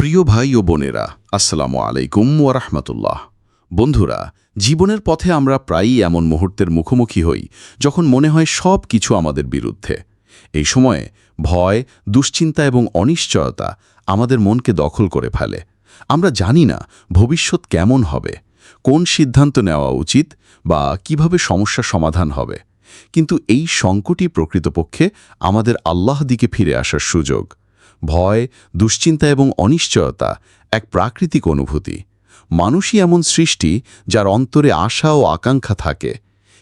প্রিয় ভাই ও বোনেরা, আসসালামু আলাইকুম ওয়ারহমতুল্লাহ বন্ধুরা, জীবনের পথে আমরা প্রায়ই এমন মুহূর্তের মুখোমুখি হই যখন মনে হয় সব কিছু আমাদের বিরুদ্ধে। এই সময়ে ভয়, দুশ্চিন্তা এবং অনিশ্চয়তা আমাদের মনকে দখল করে ফেলে। আমরা জানি না ভবিষ্যৎ কেমন হবে, কোন সিদ্ধান্ত নেওয়া উচিত বা কীভাবে সমস্যা সমাধান হবে। কিন্তু এই সংকটই প্রকৃতপক্ষে আমাদের আল্লাহ দিকে ফিরে আসার সুযোগ। ভয়, দুশ্চিন্তা এবং অনিশ্চয়তা এক প্রাকৃতিক অনুভূতি। মানুষই এমন সৃষ্টি যার অন্তরে আশা ও আকাঙ্ক্ষা থাকে।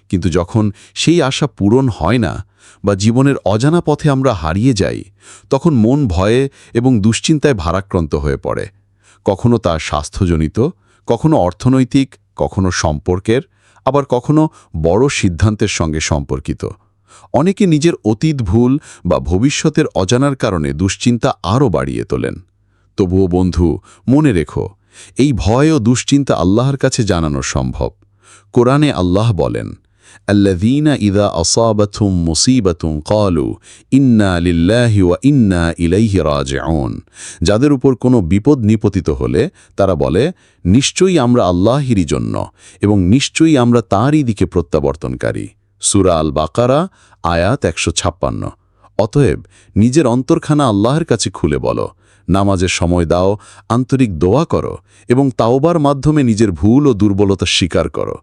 কিন্তু যখন সেই আশা পূরণ হয় না বা জীবনের অজানা পথে আমরা হারিয়ে যাই, তখন মন ভয়ে এবং দুশ্চিন্তায় ভারাক্রান্ত হয়ে পড়ে। কখনো তা স্বাস্থ্যজনিত, কখনো অর্থনৈতিক, কখনো সম্পর্কের, আবার কখনো বড় সিদ্ধান্তের সঙ্গে সম্পর্কিত। অনেকে নিজের অতীত ভুল বা ভবিষ্যতের অজানার কারণে দুশ্চিন্তা আরও বাড়িয়ে তোলেন। তবুও বন্ধু, মনে রেখো, এই ভয় ও দুশ্চিন্তা আল্লাহর কাছে জানানো সম্ভব। কোরআনে আল্লাহ বলেন, আল্লাযীনা ইদা আসাবাতুম মুসিবাতুন ক্বালু ইন্না লিল্লাহি ওয়া ইন্না ইলাইহি রাজিউন। যাদের উপর কোনো বিপদ নিপতিত হলে তারা বলে, নিশ্চয়ই আমরা আল্লাহরই জন্য এবং নিশ্চয়ই আমরা তাঁরই দিকে প্রত্যাবর্তনকারী। সুরা আল বাকারা আয়াত একশো ছাপ্পান্ন। অতএব, নিজের অন্তরখানা আল্লাহর কাছে খুলে বলো, নামাজের সময় দাও, আন্তরিক দোয়া করো, এবং তাওবার মাধ্যমে নিজের ভুল ও দুর্বলতা স্বীকার করো।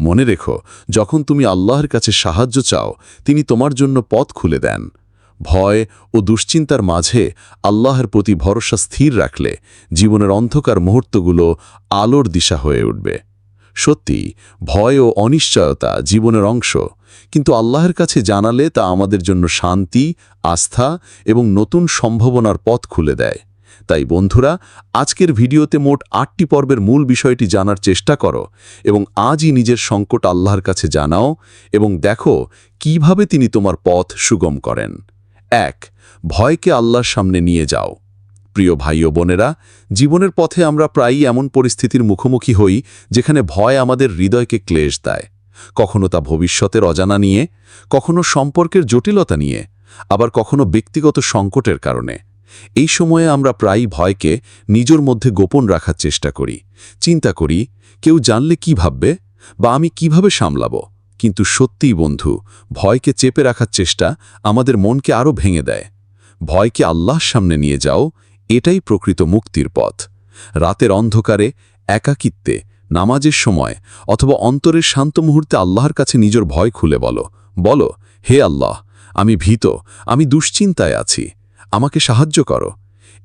মনে রেখো, যখন তুমি আল্লাহর কাছে সাহায্য চাও, তিনি তোমার জন্য পথ খুলে দেন। ভয় ও দুশ্চিন্তার মাঝে আল্লাহর প্রতি ভরসা স্থির রাখলে জীবনের অন্ধকার মুহূর্তগুলো আলোর দিশা হয়ে উঠবে। সত্যি, ভয় ও অনিশ্চয়তা জীবনের অংশ। কিন্তু আল্লাহর কাছে জানালে তা আমাদের জন্য শান্তি, আস্থা এবং নতুন সম্ভাবনার পথ খুলে দেয়। তাই বন্ধুরা, আজকের ভিডিওতে মোট আটটি পর্বের মূল বিষয়টি জানার চেষ্টা করো এবং আজই নিজের সংকট আল্লাহর কাছে জানাও এবং দেখো কীভাবে তিনি তোমার পথ সুগম করেন। এক, ভয়কে আল্লাহর সামনে নিয়ে যাও। প্রিয় ভাই ও বোনেরা, জীবনের পথে আমরা প্রায়ই এমন পরিস্থিতির মুখোমুখি হই যেখানে ভয় আমাদের হৃদয়কে ক্লেশ দেয়। কখনো তা ভবিষ্যতের অজানা নিয়ে, কখনো সম্পর্কের জটিলতা নিয়ে, আবার কখনো ব্যক্তিগত সংকটের কারণে। এই সময়ে আমরা প্রায়ই ভয়কে নিজের মধ্যে গোপন রাখার চেষ্টা করি। চিন্তা করি, কেউ জানলে কি ভাববে বা আমি কীভাবে সামলাব? কিন্তু সত্যিই বন্ধু, ভয়কে চেপে রাখার চেষ্টা আমাদের মনকে আরও ভেঙে দেয়। ভয়কে আল্লাহর সামনে নিয়ে যাও এটাই প্রকৃত মুক্তির পথ। রাতের অন্ধকারে, একাকিত্বে, নামাজের সময় অথবা অন্তরের শান্ত মুহূর্তে আল্লাহর কাছে নিজের ভয় খুলে বলো। বলো, হে আল্লাহ, আমি ভীত, আমি দুশ্চিন্তায় আছি, আমাকে সাহায্য করো।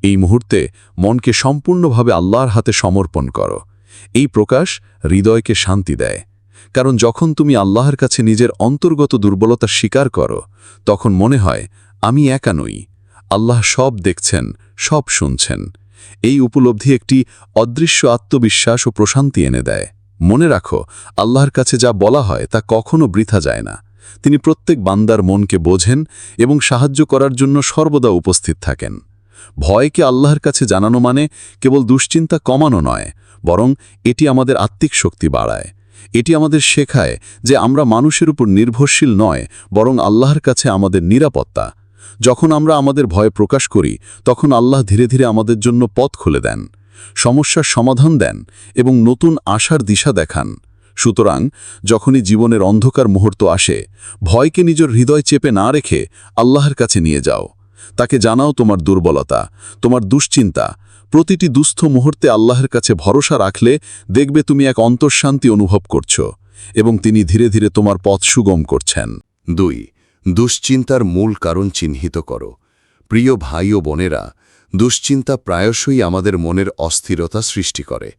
এই মুহূর্তে মনকে সম্পূর্ণভাবে আল্লাহর হাতে সমর্পণ করো। এই প্রকাশ হৃদয়কে শান্তি দেয়। কারণ যখন তুমি আল্লাহর কাছে নিজের অন্তর্গত দুর্বলতা স্বীকার করো, তখন মনে হয়, আমি একা নই। আল্লাহ সব দেখছেন, সব শুনছেন। এই উপলব্ধি একটি অদৃশ্য আত্মবিশ্বাস ও প্রশান্তি এনে দেয়। মনে রাখো, আল্লাহর কাছে যা বলা হয় তা কখনো বৃথা যায় না। তিনি প্রত্যেক বান্দার মনকে বোঝেন এবং সাহায্য করার জন্য সর্বদা উপস্থিত থাকেন। ভয়কে আল্লাহর কাছে জানানো মানে কেবল দুশ্চিন্তা কমানো নয়, বরং এটি আমাদের আত্মিক শক্তি বাড়ায়। এটি আমাদের শেখায় যে আমরা মানুষের উপর নির্ভরশীল নয়, বরং আল্লাহর কাছে আমাদের নিরাপত্তা। যখন আমরা আমাদের ভয় প্রকাশ করি, তখন আল্লাহ ধীরে ধীরে আমাদের জন্য পথ খুলে দেন, সমস্যার সমাধান দেন এবং নতুন আশার দিশা দেখান। সুতরাং, যখনই জীবনের অন্ধকার মুহূর্ত আসে, ভয়কে নিজের হৃদয় চেপে না রেখে আল্লাহর কাছে নিয়ে যাও। তাকে জানাও তোমার দুর্বলতা, তোমার দুশ্চিন্তা। প্রতিটি দুস্থ মুহূর্তে আল্লাহর কাছে ভরসা রাখলে দেখবে তুমি এক অন্তঃশান্তি অনুভব করছ এবং তিনি ধীরে ধীরে তোমার পথ সুগম করছেন। দুই দুশ্চিন্তার মূল কারণ চিহ্নিত করো। প্রিয় ভাই ও বোনেরা, দুশ্চিন্তা প্রায়শই আমাদের মনের অস্থিরতা সৃষ্টি করে।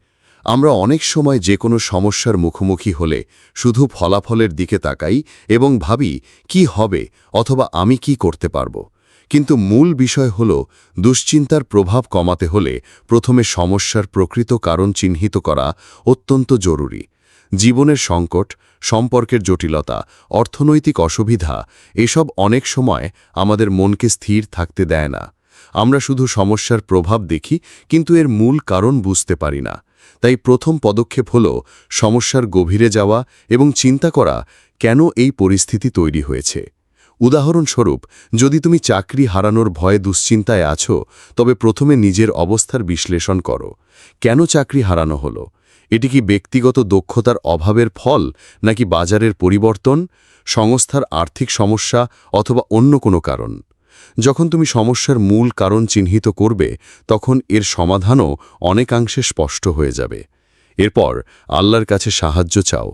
আমরা অনেক সময় যে কোনো সমস্যার মুখোমুখি হলে শুধু ফলাফলের দিকে তাকাই এবং ভাবি, কি হবে? অথবা, আমি কি করতে পারব? কিন্তু মূল বিষয় হল, দুশ্চিন্তার প্রভাব কমাতে হলে প্রথমে সমস্যার প্রকৃত কারণ চিহ্নিত করা অত্যন্ত জরুরি। জীবনের সংকট সম্পর্কের জটিলতা, অর্থনৈতিক অসুবিধা, এসব অনেক সময় আমাদের মনকে স্থির থাকতে দেয় না। আমরা শুধু সমস্যার প্রভাব দেখি, কিন্তু এর মূল কারণ বুঝতে পারি না। তাই প্রথম পদক্ষেপ হল সমস্যার গভীরে যাওয়া এবং চিন্তা করা, কেন এই পরিস্থিতি তৈরি হয়েছে? উদাহরণস্বরূপ, যদি তুমি চাকরি হারানোর ভয়ে দুশ্চিন্তায় আছো, তবে প্রথমে নিজের অবস্থার বিশ্লেষণ করো। কেন চাকরি হারানো হলো? এটি কি ব্যক্তিগত দক্ষতার অভাবের ফল নাকি বাজারের পরিবর্তন, সংস্থার আর্থিক সমস্যা অথবা অন্য কোনো কারণ? যখন তুমি সমস্যার মূল কারণ চিহ্নিত করবে, তখন এর সমাধানও অনেকাংশে স্পষ্ট হয়ে যাবে। এরপর আল্লাহর কাছে সাহায্য চাও।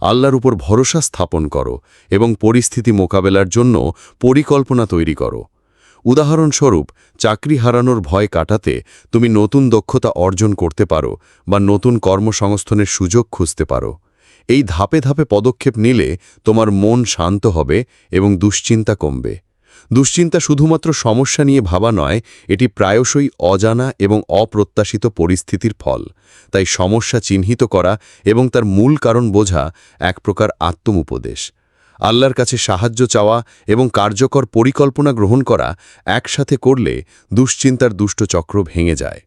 আল্লাহর উপর ভরসা স্থাপন করো এবং পরিস্থিতি মোকাবেলার জন্য পরিকল্পনা তৈরি করো। উদাহরণস্বরূপ, চাকরি হারানোর ভয় কাটাতে তুমি নতুন দক্ষতা অর্জন করতে পারো বা নতুন কর্মসংস্থানের সুযোগ খুঁজতে পারো। এই ধাপে ধাপে পদক্ষেপ নিলে তোমার মন শান্ত হবে এবং দুশ্চিন্তা কমবে। দুশ্চিন্তা শুধুমাত্র সমস্যা নিয়ে ভাবা নয়, এটি প্রায়শই অজানা এবং অপ্রত্যাশিত পরিস্থিতির ফল। তাই সমস্যা চিহ্নিত করা এবং তার মূল কারণ বোঝা এক প্রকার আত্মুপদেশ। আল্লাহর কাছে সাহায্য চাওয়া এবং কার্যকর পরিকল্পনা গ্রহণ করা একসাথে করলে দুশ্চিন্তার দুষ্ট চক্র ভেঙে যায়।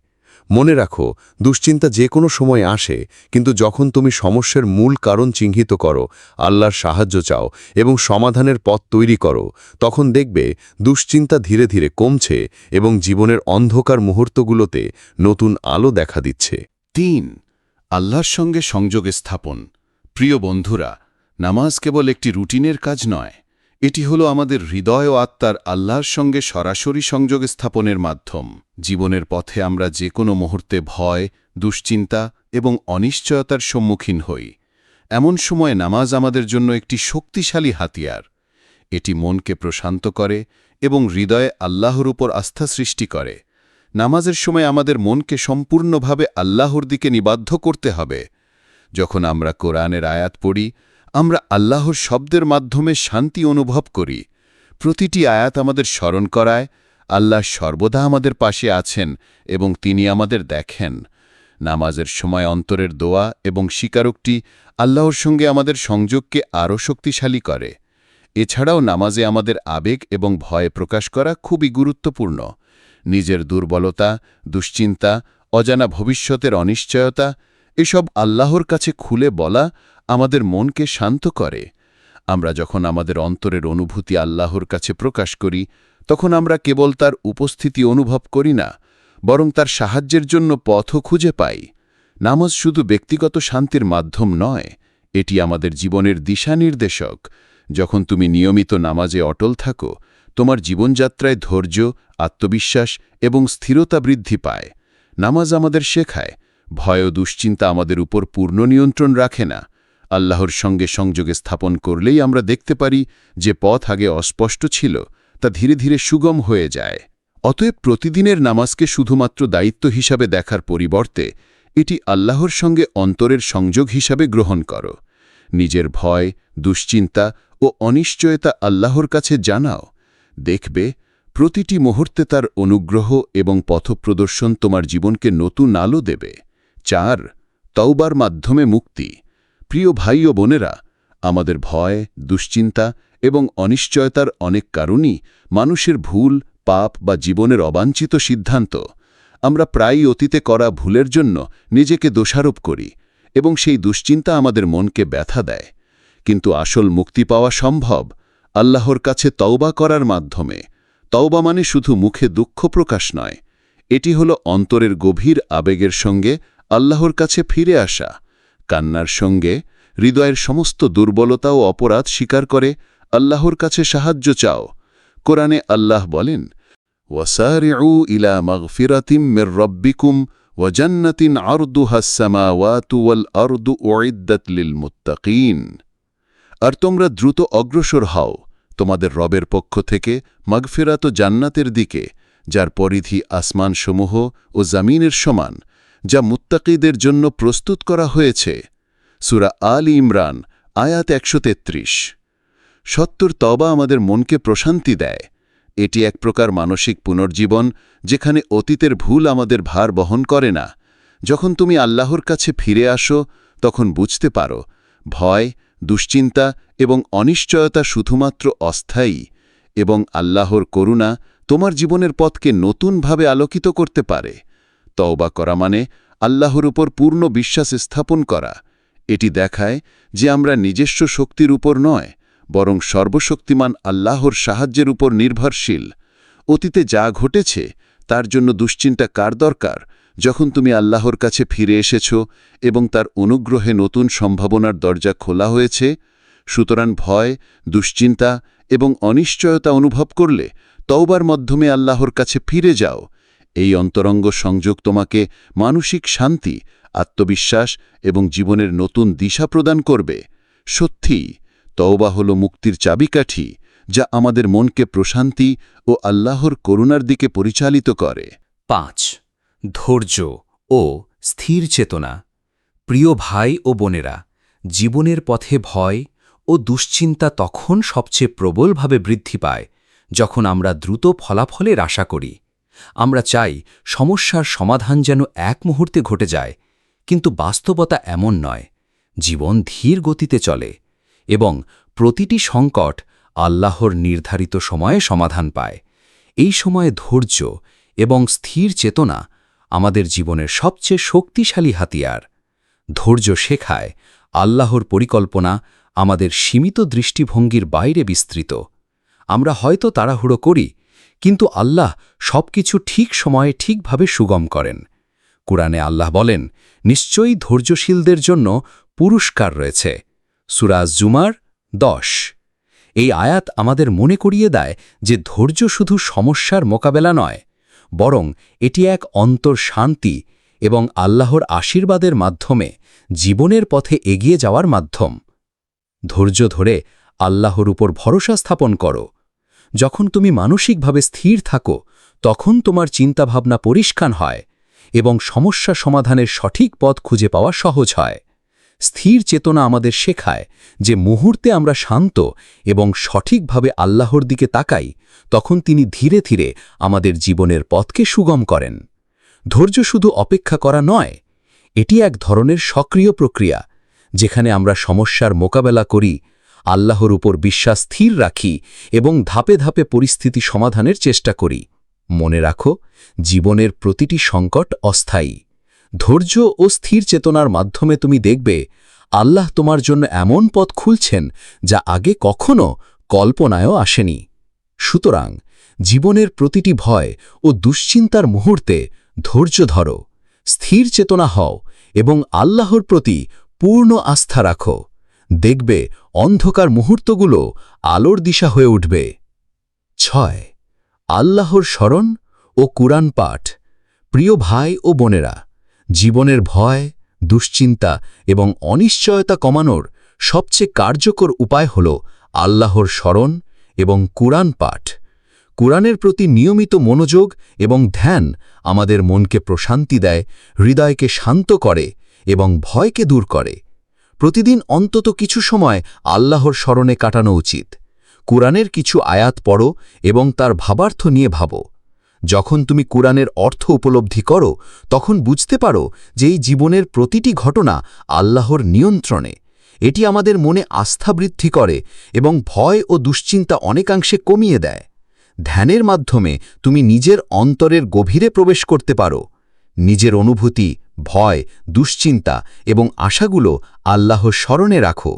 মনে রাখো, দুশ্চিন্তা যে কোনো সময় আসে, কিন্তু যখন তুমি সমস্যার মূল কারণ চিহ্নিত করো, আল্লাহর সাহায্য চাও এবং সমাধানের পথ তৈরি করো, তখন দেখবে দুশ্চিন্তা ধীরে ধীরে কমছে এবং জীবনের অন্ধকার মুহূর্তগুলোতে নতুন আলো দেখা দিচ্ছে। তিন, আল্লাহর সঙ্গে সংযোগ স্থাপন। প্রিয় বন্ধুরা নামাজ কেবল একটি রুটিনের কাজ নয়, এটি হলো আমাদের হৃদয় ও আত্মার আল্লাহর সঙ্গে সরাসরি সংযোগ স্থাপনের মাধ্যম। জীবনের পথে আমরা যে কোনো মুহূর্তে ভয়, দুশ্চিন্তা এবং অনিশ্চয়তার সম্মুখীন হই। এমন সময় নামাজ আমাদের জন্য একটি শক্তিশালী হাতিয়ার। এটি মনকে প্রশান্ত করে এবং হৃদয়ে আল্লাহর উপর আস্থা সৃষ্টি করে। নামাজের সময় আমাদের মনকে সম্পূর্ণভাবে আল্লাহর দিকে নিবাদ্ধ করতে হবে। যখন আমরা কোরআনের আয়াত পড়ি আমরা আল্লাহর শব্দের মাধ্যমে শান্তি অনুভব করি। প্রতিটি আয়াত আমাদের স্মরণ করায়, আল্লাহ সর্বদা আমাদের পাশে আছেন এবং তিনি আমাদের দেখেন। নামাজের সময় অন্তরের দোয়া এবং স্বীকারোক্তি আল্লাহর সঙ্গে আমাদের সংযোগকে আরও শক্তিশালী করে। এছাড়াও নামাজে আমাদের আবেগ এবং ভয় প্রকাশ করা খুবই গুরুত্বপূর্ণ। নিজের দুর্বলতা, দুশ্চিন্তা, অজানা ভবিষ্যতের অনিশ্চয়তা, এসব আল্লাহর কাছে খুলে বলা আমাদের মনকে শান্ত করে। আমরা যখন আমাদের অন্তরের অনুভূতি আল্লাহর কাছে প্রকাশ করি, তখন আমরা কেবল তার উপস্থিতি অনুভব করি না, বরং তার সাহায্যের জন্য পথও খুঁজে পাই। নামাজ শুধু ব্যক্তিগত শান্তির মাধ্যম নয়, এটি আমাদের জীবনের দিশানির্দেশক। যখন তুমি নিয়মিত নামাজে অটল থাকো, তোমার জীবনযাত্রায় ধৈর্য, আত্মবিশ্বাস এবং স্থিরতা বৃদ্ধি পায়। নামাজ আমাদের শেখায়, ভয় ও দুশ্চিন্তা আমাদের উপর পূর্ণ নিয়ন্ত্রণ রাখে না। আল্লাহর সঙ্গে সংযোগে স্থাপন করলেই আমরা দেখতে পারি যে পথ আগে অস্পষ্ট ছিল, তা ধীরে ধীরে সুগম হয়ে যায়। অতএব প্রতিদিনের নামাজকে শুধুমাত্র দায়িত্ব হিসাবে দেখার পরিবর্তে এটি আল্লাহর সঙ্গে অন্তরের সংযোগ হিসাবে গ্রহণ করো। নিজের ভয়, দুশ্চিন্তা ও অনিশ্চয়তা আল্লাহর কাছে জানাও। দেখবে, প্রতিটি মুহূর্তে তার অনুগ্রহ এবং পথপ্রদর্শন তোমার জীবনকে নতুন আলো দেবে। চার, তওবার মাধ্যমে মুক্তি। প্রিয় ভাই ও বোনেরা, আমাদের ভয়, দুশ্চিন্তা এবং অনিশ্চয়তার অনেক কারণই মানুষের ভুল, পাপ বা জীবনের অবাঞ্ছিত সিদ্ধান্ত। আমরা প্রায়ই অতীতে করা ভুলের জন্য নিজেকে দোষারোপ করি এবং সেই দুশ্চিন্তা আমাদের মনকে ব্যথা দেয়। কিন্তু আসল মুক্তি পাওয়া সম্ভব আল্লাহর কাছে তওবা করার মাধ্যমে। তওবা মানে শুধু মুখে দুঃখ প্রকাশ নয়, এটি হল অন্তরের গভীর আবেগের সঙ্গে আল্লাহর কাছে ফিরে আসা। কান্নার সঙ্গে হৃদয়ের সমস্ত দুর্বলতা ও অপরাধ স্বীকার করে আল্লাহর কাছে সাহায্য চাও। কোরআনে আল্লাহ বলেন, ওয়াসারিউ ইলা মাগফিরাতিম মির রব্বিকুম সামাওয়াতু ওয়াল আরদু উইদ্দাত লিল মুত্তাকিন। আর তোমরা দ্রুত অগ্রসর হও তোমাদের রবের পক্ষ থেকে মাগফিরাত জান্নাতের দিকে, যার পরিধি আসমানসমূহ ও জামিনের সমান। যা মুত্তাকিদের জন্য প্রস্তুত করা হয়েছে। সুরা আল ইমরান, আয়াত একশো তেত্রিশ। সত্তর তবা আমাদের মনকে প্রশান্তি দেয়। এটি এক প্রকার মানসিক পুনর্জীবন, যেখানে অতীতের ভুল আমাদের ভার বহন করে না। যখন তুমি আল্লাহর কাছে ফিরে আসো, তখন বুঝতে পারো, ভয়, দুশ্চিন্তা এবং অনিশ্চয়তা শুধুমাত্র অস্থায়ী এবং আল্লাহর করুণা তোমার জীবনের পথকে নতুনভাবে আলোকিত করতে পারে। তওবা করা মানে আল্লাহর উপর পূর্ণ বিশ্বাস স্থাপন করা। এটি দেখায় যে আমরা নিজস্ব শক্তির উপর নয়, বরং সর্বশক্তিমান আল্লাহর সাহায্যের উপর নির্ভরশীল। অতীতে যা ঘটেছে, তার জন্য দুশ্চিন্তা কার দরকার? যখন তুমি আল্লাহর কাছে ফিরে এসেছ এবং তার অনুগ্রহে নতুন সম্ভাবনার দরজা খোলা হয়েছে, সুতরাং ভয়, দুশ্চিন্তা এবং অনিশ্চয়তা অনুভব করলে তওবার মাধ্যমে আল্লাহর কাছে ফিরে যাও। এই অন্তরঙ্গ সংযোগ তোমাকে মানসিক শান্তি, আত্মবিশ্বাস এবং জীবনের নতুন দিশা প্রদান করবে। সত্যি, তওবা হল মুক্তির চাবিকাঠি যা আমাদের মনকে প্রশান্তি ও আল্লাহর করুণার দিকে পরিচালিত করে। পাঁচ, ধৈর্য ও স্থির চেতনা। প্রিয় ভাই ও বোনেরা, জীবনের পথে ভয় ও দুশ্চিন্তা তখন সবচেয়ে প্রবলভাবে বৃদ্ধি পায় যখন আমরা দ্রুত ফলাফলের আশা করি। আমরা চাই সমস্যার সমাধান যেন এক মুহূর্তে ঘটে যায়, কিন্তু বাস্তবতা এমন নয়, জীবন ধীর গতিতে চলে এবং প্রতিটি সংকট আল্লাহর নির্ধারিত সময়ে সমাধান পায়। এই সময়ে ধৈর্য এবং স্থির চেতনা আমাদের জীবনের সবচেয়ে শক্তিশালী হাতিয়ার। ধৈর্য শেখায় আল্লাহর পরিকল্পনা আমাদের সীমিত দৃষ্টিভঙ্গির বাইরে বিস্তৃত। আমরা হয়তো তাড়াহুড়ো করি কিন্তু আল্লাহ সবকিছু ঠিক সময়ে ঠিকভাবে সুগম করেন। কুরআনে আল্লাহ বলেন, নিশ্চয়ই ধৈর্যশীলদের জন্য পুরস্কার রয়েছে। সুরাজ জুমার দশ। এই আয়াত আমাদের মনে করিয়ে দেয় যে ধৈর্য শুধু সমস্যার মোকাবেলা নয়, বরং এটি এক অন্তর শান্তি এবং আল্লাহর আশীর্বাদের মাধ্যমে জীবনের পথে এগিয়ে যাওয়ার মাধ্যম। ধৈর্য ধরে আল্লাহর উপর ভরসা স্থাপন করো। যখন তুমি মানসিকভাবে স্থির থাকো, তখন তোমার চিন্তাভাবনা পরিষ্কার হয় এবং সমস্যা সমাধানের সঠিক পথ খুঁজে পাওয়া সহজ হয়। স্থির চেতনা আমাদের শেখায় যে মুহূর্তে আমরা শান্ত এবং সঠিকভাবে আল্লাহর দিকে তাকাই, তখন তিনি ধীরে ধীরে আমাদের জীবনের পথকে সুগম করেন। ধৈর্য শুধু অপেক্ষা করা নয়, এটি এক ধরনের সক্রিয় প্রক্রিয়া, যেখানে আমরা সমস্যার মোকাবেলা করি আল্লাহর উপর বিশ্বাস স্থির রাখি এবং ধাপে ধাপে পরিস্থিতি সমাধানের চেষ্টা করি। মনে রাখো, জীবনের প্রতিটি সংকট অস্থায়ী। ধৈর্য ও স্থির চেতনার মাধ্যমে তুমি দেখবে, আল্লাহ তোমার জন্য এমন পথ খুলছেন যা আগে কখনো কল্পনায়ও আসেনি। সুতরাং, জীবনের প্রতিটি ভয় ও দুশ্চিন্তার মুহূর্তে ধৈর্য ধরো, স্থির চেতনা হও এবং আল্লাহর প্রতি পূর্ণ আস্থা রাখো। দেখবে অন্ধকার মুহূর্তগুলো আলোর দিশা হয়ে উঠবে। ছয়, আল্লাহর স্মরণ ও কুরআন পাঠ। প্রিয় ভাই ও বোনেরা, জীবনের ভয়, দুশ্চিন্তা এবং অনিশ্চয়তা কমানোর সবচেয়ে কার্যকর উপায় হল আল্লাহর স্মরণ এবং কুরআন পাঠ। কুরআনের প্রতি নিয়মিত মনোযোগ এবং ধ্যান আমাদের মনকে প্রশান্তি দেয়, হৃদয়কে শান্ত করে এবং ভয়কে দূর করে। প্রতিদিন অন্তত কিছু সময় আল্লাহর স্মরণে কাটানো উচিত। কুরআনের কিছু আয়াত পড়ো এবং তার ভাবার্থ নিয়ে ভাবো। যখন তুমি কুরআনের অর্থ উপলব্ধি করো, তখন বুঝতে পারো যে এই জীবনের প্রতিটি ঘটনা আল্লাহর নিয়ন্ত্রণে। এটি আমাদের মনে আস্থা বৃদ্ধি করে এবং ভয় ও দুশ্চিন্তা অনেকাংশে কমিয়ে দেয়। ধ্যানের মাধ্যমে তুমি নিজের অন্তরের গভীরে প্রবেশ করতে পারো। নিজের অনুভূতি ভয়, দুশ্চিন্তা এবং আশাগুলো আল্লাহ স্মরণে রাখো।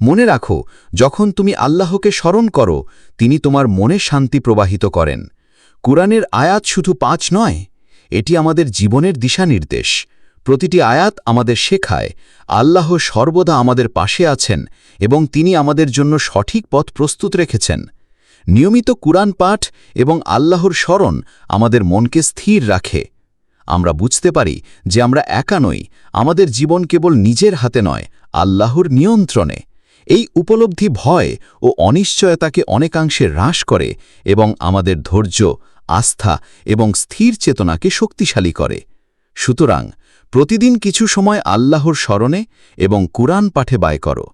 মনে রাখো, যখন তুমি আল্লাহকে স্মরণ করো, তিনি তোমার মনে শান্তি প্রবাহিত করেন। কুরআনের আয়াত শুধু পাঁচ নয়, এটি আমাদের জীবনের দিশানির্দেশ। প্রতিটি আয়াত আমাদের শেখায়, আল্লাহ সর্বদা আমাদের পাশে আছেন এবং তিনি আমাদের জন্য সঠিক পথ প্রস্তুত রেখেছেন। নিয়মিত কুরআন পাঠ এবং আল্লাহর স্মরণ আমাদের মনকে স্থির রাখে। আমরা বুঝতে পারি যে আমরা একা নই, আমাদের জীবন কেবল নিজের হাতে নয়, আল্লাহর নিয়ন্ত্রণে। এই উপলব্ধি ভয় ও অনিশ্চয়তাকে অনেকাংশে হ্রাস করে এবং আমাদের ধৈর্য, আস্থা এবং স্থির চেতনাকে শক্তিশালী করে। সুতরাং প্রতিদিন কিছু সময় আল্লাহর স্মরণে এবং কুরআন পাঠে বায় করো।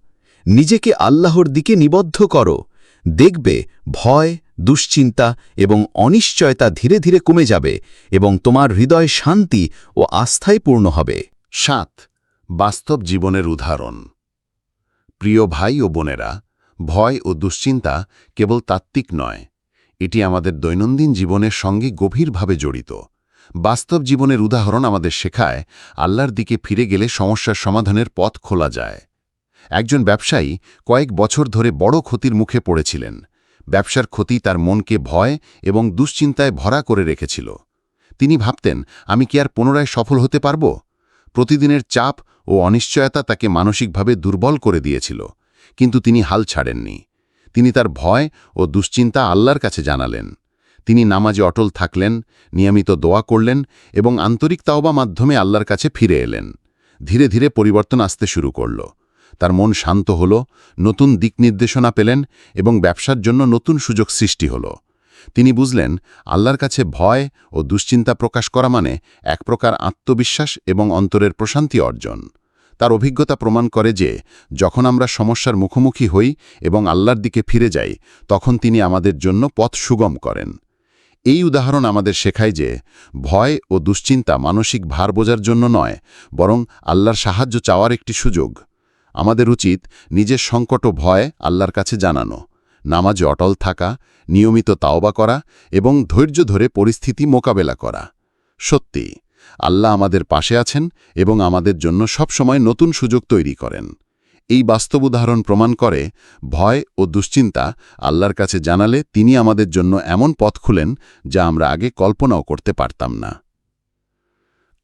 নিজেকে আল্লাহর দিকে নিবদ্ধ করো। দেখবে ভয় দুশ্চিন্তা এবং অনিশ্চয়তা ধীরে ধীরে কমে যাবে এবং তোমার হৃদয় শান্তি ও আস্থায় পূর্ণ হবে। সাত, বাস্তব জীবনের উদাহরণ। প্রিয় ভাই ও বোনেরা, ভয় ও দুশ্চিন্তা কেবল তাত্ত্বিক নয়, এটি আমাদের দৈনন্দিন জীবনের সঙ্গে গভীরভাবে জড়িত। বাস্তব জীবনের উদাহরণ আমাদের শেখায় আল্লাহর দিকে ফিরে গেলে সমস্যার সমাধানের পথ খোলা যায়। একজন ব্যবসায়ী কয়েক বছর ধরে বড় ক্ষতির মুখে পড়েছিলেন ব্যবসার ক্ষতি তার মনকে ভয় এবং দুশ্চিন্তায় ভরা করে রেখেছিল। তিনি ভাবতেন, আমি কি আর পুনরায় সফল হতে পারব? প্রতিদিনের চাপ ও অনিশ্চয়তা তাকে মানসিকভাবে দুর্বল করে দিয়েছিল, কিন্তু তিনি হাল ছাড়েননি। তিনি তার ভয় ও দুশ্চিন্তা আল্লাহর কাছে জানালেন। তিনি নামাজে অটল থাকলেন, নিয়মিত দোয়া করলেন এবং আন্তরিক তাওবা মাধ্যমে আল্লাহর কাছে ফিরে এলেন। ধীরে ধীরে পরিবর্তন আসতে শুরু করল। তার মন শান্ত হল, নতুন দিক নির্দেশনা পেলেন এবং ব্যবসার জন্য নতুন সুযোগ সৃষ্টি হল। তিনি বুঝলেন, আল্লাহর কাছে ভয় ও দুশ্চিন্তা প্রকাশ করা মানে এক প্রকার আত্মবিশ্বাস এবং অন্তরের প্রশান্তি অর্জন। তার অভিজ্ঞতা প্রমাণ করে যে, যখন আমরা সমস্যার মুখোমুখি হই এবং আল্লাহর দিকে ফিরে যাই, তখন তিনি আমাদের জন্য পথ সুগম করেন। এই উদাহরণ আমাদের শেখায় যে, ভয় ও দুশ্চিন্তা মানসিক ভার বোঝার জন্য নয়, বরং আল্লাহর সাহায্য চাওয়ার একটি সুযোগ। আমাদের উচিত নিজের সংকট ও ভয় আল্লাহর কাছে জানানো, নামাজে অটল থাকা, নিয়মিত তাওবা করা এবং ধৈর্য ধরে পরিস্থিতি মোকাবেলা করা। সত্যি, আল্লাহ আমাদের পাশে আছেন এবং আমাদের জন্য সবসময় নতুন সুযোগ তৈরি করেন। এই বাস্তব উদাহরণ প্রমাণ করে ভয় ও দুশ্চিন্তা আল্লাহর কাছে জানালে তিনি আমাদের জন্য এমন পথ খুলেন যা আমরা আগে কল্পনাও করতে পারতাম না।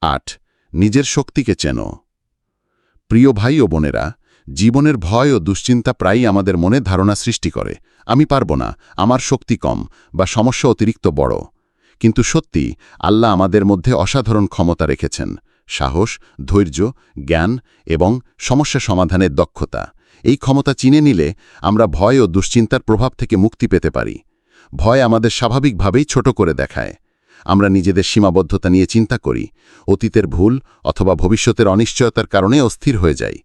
আট, নিজের শক্তিকে চেনো। প্রিয় ভাই ও বোনেরা জীবনের ভয় ও দুশ্চিন্তা প্রায়ই আমাদের মনে ধারণা সৃষ্টি করে। আমি পারব না, আমার শক্তি কম বা সমস্যা অতিরিক্ত বড়। কিন্তু সত্যি, আল্লাহ আমাদের মধ্যে অসাধারণ ক্ষমতা রেখেছেন। সাহস, ধৈর্য, জ্ঞান এবং সমস্যা সমাধানের দক্ষতা। এই ক্ষমতা চিনে নিলে আমরা ভয় ও দুশ্চিন্তার প্রভাব থেকে মুক্তি পেতে পারি। ভয় আমাদের স্বাভাবিকভাবেই ছোট করে দেখায়। আমরা নিজেদের সীমাবদ্ধতা নিয়ে চিন্তা করি, অতীতের ভুল অথবা ভবিষ্যতের অনিশ্চয়তার কারণে অস্থির হয়ে যাই।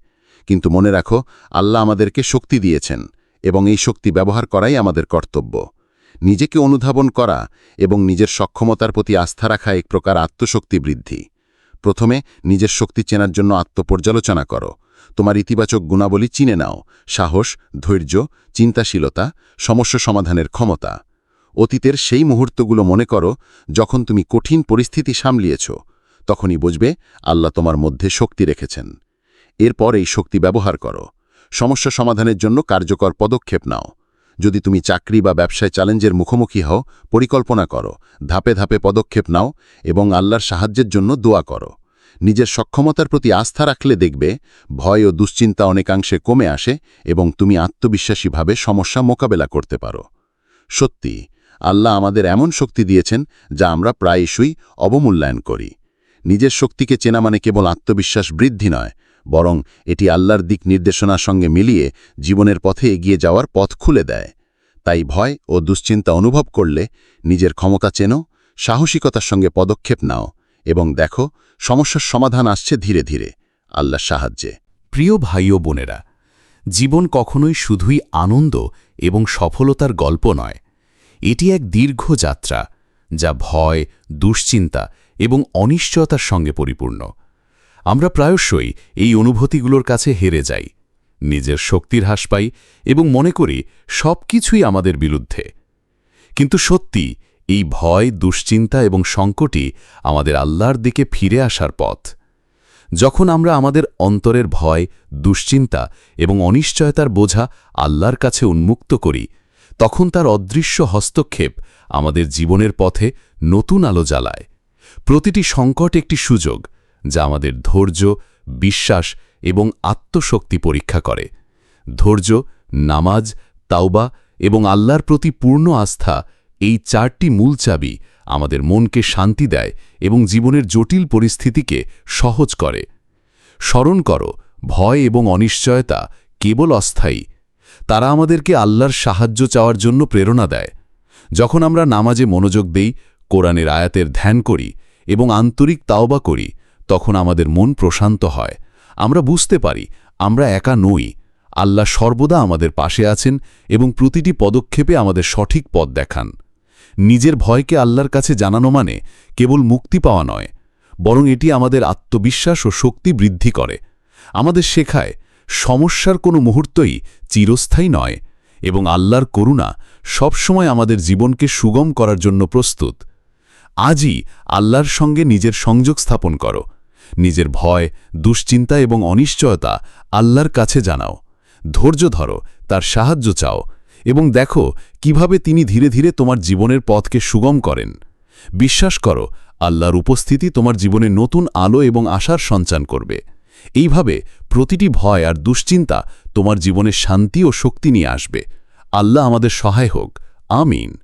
কিন্তু মনে রাখো, আল্লাহ আমাদেরকে শক্তি দিয়েছেন এবং এই শক্তি ব্যবহার করাই আমাদের কর্তব্য। নিজেকে অনুধাবন করা এবং নিজের সক্ষমতার প্রতি আস্থা রাখা এক প্রকার আত্মশক্তি বৃদ্ধি। প্রথমে, নিজের শক্তি চেনার জন্য আত্মপর্যালোচনা করো। তোমার ইতিবাচক গুণাবলী চিনে নাও। সাহস, ধৈর্য, চিন্তাশীলতা, সমস্যা সমাধানের ক্ষমতা। অতীতের সেই মুহূর্তগুলো মনে করো যখন তুমি কঠিন পরিস্থিতি সামলিয়েছ। তখনই বুঝবে, আল্লাহ তোমার মধ্যে শক্তি রেখেছেন। এরপর এই শক্তি ব্যবহার করো। সমস্যা সমাধানের জন্য কার্যকর পদক্ষেপ নাও। যদি তুমি চাকরি বা ব্যবসায় চ্যালেঞ্জের মুখোমুখি হও, পরিকল্পনা করো, ধাপে ধাপে পদক্ষেপ নাও এবং আল্লাহর সাহায্যের জন্য দোয়া করো। নিজের সক্ষমতার প্রতি আস্থা রাখলে দেখবে, ভয় ও দুশ্চিন্তা অনেকাংশে কমে আসে এবং তুমি আত্মবিশ্বাসীভাবে সমস্যা মোকাবেলা করতে পারো। সত্যি, আল্লাহ আমাদের এমন শক্তি দিয়েছেন যা আমরা প্রায়শই অবমূল্যায়ন করি। নিজের শক্তিকে চেনা মানে কেবল আত্মবিশ্বাস বৃদ্ধি নয় বরং এটি আল্লাহর দিক নির্দেশনার সঙ্গে মিলিয়ে জীবনের পথে এগিয়ে যাওয়ার পথ খুলে দেয়। তাই ভয় ও দুশ্চিন্তা অনুভব করলে নিজের ক্ষমতা চেনো, সাহসিকতার সঙ্গে পদক্ষেপ নাও এবং দেখো, সমস্যার সমাধান আসছে ধীরে ধীরে, আল্লাহর সাহায্যে। প্রিয় ভাই ও বোনেরা, জীবন কখনোই শুধুই আনন্দ এবং সফলতার গল্প নয়। এটি এক দীর্ঘ যাত্রা যা ভয়, দুশ্চিন্তা এবং অনিশ্চয়তার সঙ্গে পরিপূর্ণ। আমরা প্রায়শই এই অনুভূতিগুলোর কাছে হেরে যাই, নিজের শক্তির হ্রাস পাই এবং মনে করি সব কিছুই আমাদের বিরুদ্ধে। কিন্তু সত্যি, এই ভয়, দুশ্চিন্তা এবং সংকটই আমাদের আল্লাহর দিকে ফিরে আসার পথ। যখন আমরা আমাদের অন্তরের ভয়, দুশ্চিন্তা এবং অনিশ্চয়তার বোঝা আল্লাহর কাছে উন্মুক্ত করি, তখন তার অদৃশ্য হস্তক্ষেপ আমাদের জীবনের পথে নতুন আলো জ্বালায়। প্রতিটি সংকট একটি সুযোগ যা আমাদের ধৈর্য, বিশ্বাস এবং আত্মশক্তি পরীক্ষা করে। ধৈর্য, নামাজ, তাওবা এবং আল্লাহর প্রতি পূর্ণ আস্থা এই চারটি মূল চাবি আমাদের মনকে শান্তি দেয় এবং জীবনের জটিল পরিস্থিতিকে সহজ করে। স্মরণ করো, ভয় এবং অনিশ্চয়তা কেবল অস্থায়ী। তারা আমাদেরকে আল্লাহর সাহায্য চাওয়ার জন্য প্রেরণা দেয়। যখন আমরা নামাজে মনোযোগ দেই, কোরআনের আয়াতের ধ্যান করি এবং আন্তরিক তাওবা করি তখন আমাদের মন প্রশান্ত হয়। আমরা বুঝতে পারি, আমরা একা নই। আল্লাহ সর্বদা আমাদের পাশে আছেন এবং প্রতিটি পদক্ষেপে আমাদের সঠিক পথ দেখান। নিজের ভয়কে আল্লাহর কাছে জানানো মানে কেবল মুক্তি পাওয়া নয়, বরং এটি আমাদের আত্মবিশ্বাস ও শক্তি বৃদ্ধি করে। আমাদের শেখায়, সমস্যার কোনো মুহূর্তই চিরস্থায়ী নয় এবং আল্লাহর করুণা সবসময় আমাদের জীবনকে সুগম করার জন্য প্রস্তুত। আজই আল্লাহর সঙ্গে নিজের সংযোগ স্থাপন করো। নিজের ভয়, দুশ্চিন্তা এবং অনিশ্চয়তা আল্লাহর কাছে জানাও। ধৈর্য ধরো, তার সাহায্য চাও এবং দেখো কীভাবে তিনি ধীরে ধীরে তোমার জীবনের পথকে সুগম করেন। বিশ্বাস করো, আল্লাহর উপস্থিতি তোমার জীবনে নতুন আলো এবং আশার সঞ্চান করবে। এইভাবে প্রতিটি ভয় আর দুশ্চিন্তা তোমার জীবনে শান্তি ও শক্তি নিয়ে আসবে। আল্লাহ আমাদের সহায় হোক। আমিন।